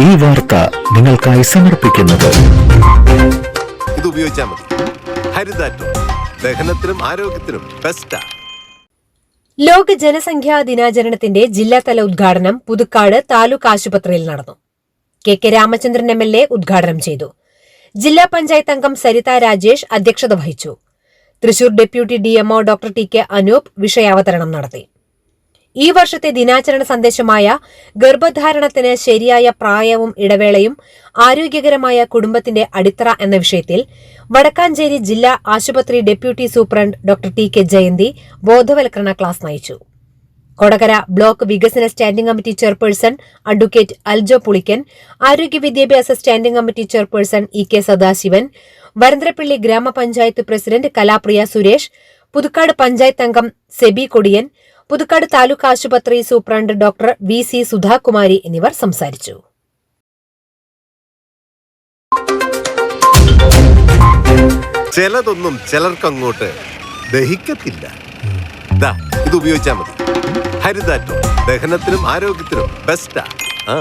ഈ വാർത്ത നിങ്ങൾക്കായി സമർപ്പിക്കുന്നത്. ഇത് ഉപയോഗിച്ചാൽ മതി. ഹരിതാറ്റോ. ദഹനത്തിനും ആരോഗ്യത്തിനും ബെസ്റ്റാ ലോക ജനസംഖ്യാ ദിനാചരണത്തിന്റെ ജില്ലാതല ഉദ്ഘാടനം പുതുക്കാട് താലൂക്ക് ആശുപത്രിയിൽ നടന്നു. K K Ramachandran M L A ഉദ്ഘാടനം ചെയ്തു. ജില്ലാ പഞ്ചായത്ത് അംഗം സരിത രാജേഷ് അധ്യക്ഷത വഹിച്ചു. Thrissur deputy DMO doctor T K Anoop വിഷയാവതരണം നടത്തി. ഈ വർഷത്തെ ദിനാചരണ സന്ദേശമായ ഗർഭധാരണത്തിന് ശരിയായ പ്രായവും ഇടവേളയും ആരോഗ്യകരമായ കുടുംബത്തിന്റെ അടിത്തറ എന്ന വിഷയത്തിൽ വടക്കാഞ്ചേരി ജില്ലാ ആശുപത്രി deputy superintendent doctor T K Jayanthi ബോധവൽക്കരണ ക്ലാസ് നയിച്ചു. കൊടകര ബ്ലോക്ക് വികസന standing committee chairperson advocate Aljo Pulikkan ആരോഗ്യ വിദ്യാഭ്യാസ standing committee chairperson E K Sadasivan Varantharappilly ഗ്രാമപഞ്ചായത്ത് പ്രസിഡന്റ് കലാപ്രിയ സുരേഷ് പുതുക്കാട് പഞ്ചായത്ത് അംഗം സെബി കൊടിയൻ പുതുക്കാട് താലൂക്ക് ആശുപത്രി superintendent doctor V C Sudhakumari എന്നിവർ സംസാരിച്ചു. ചിലതൊന്നും ചിലർക്കങ്ങോട്ട് ദഹിക്കത്തില്ല. ഇത് ഉപയോഗിച്ചാൽ മതി. ഹരിതാറ്റോ ദഹനത്തിനും ആരോഗ്യത്തിനും ബെസ്റ്റാ ആ.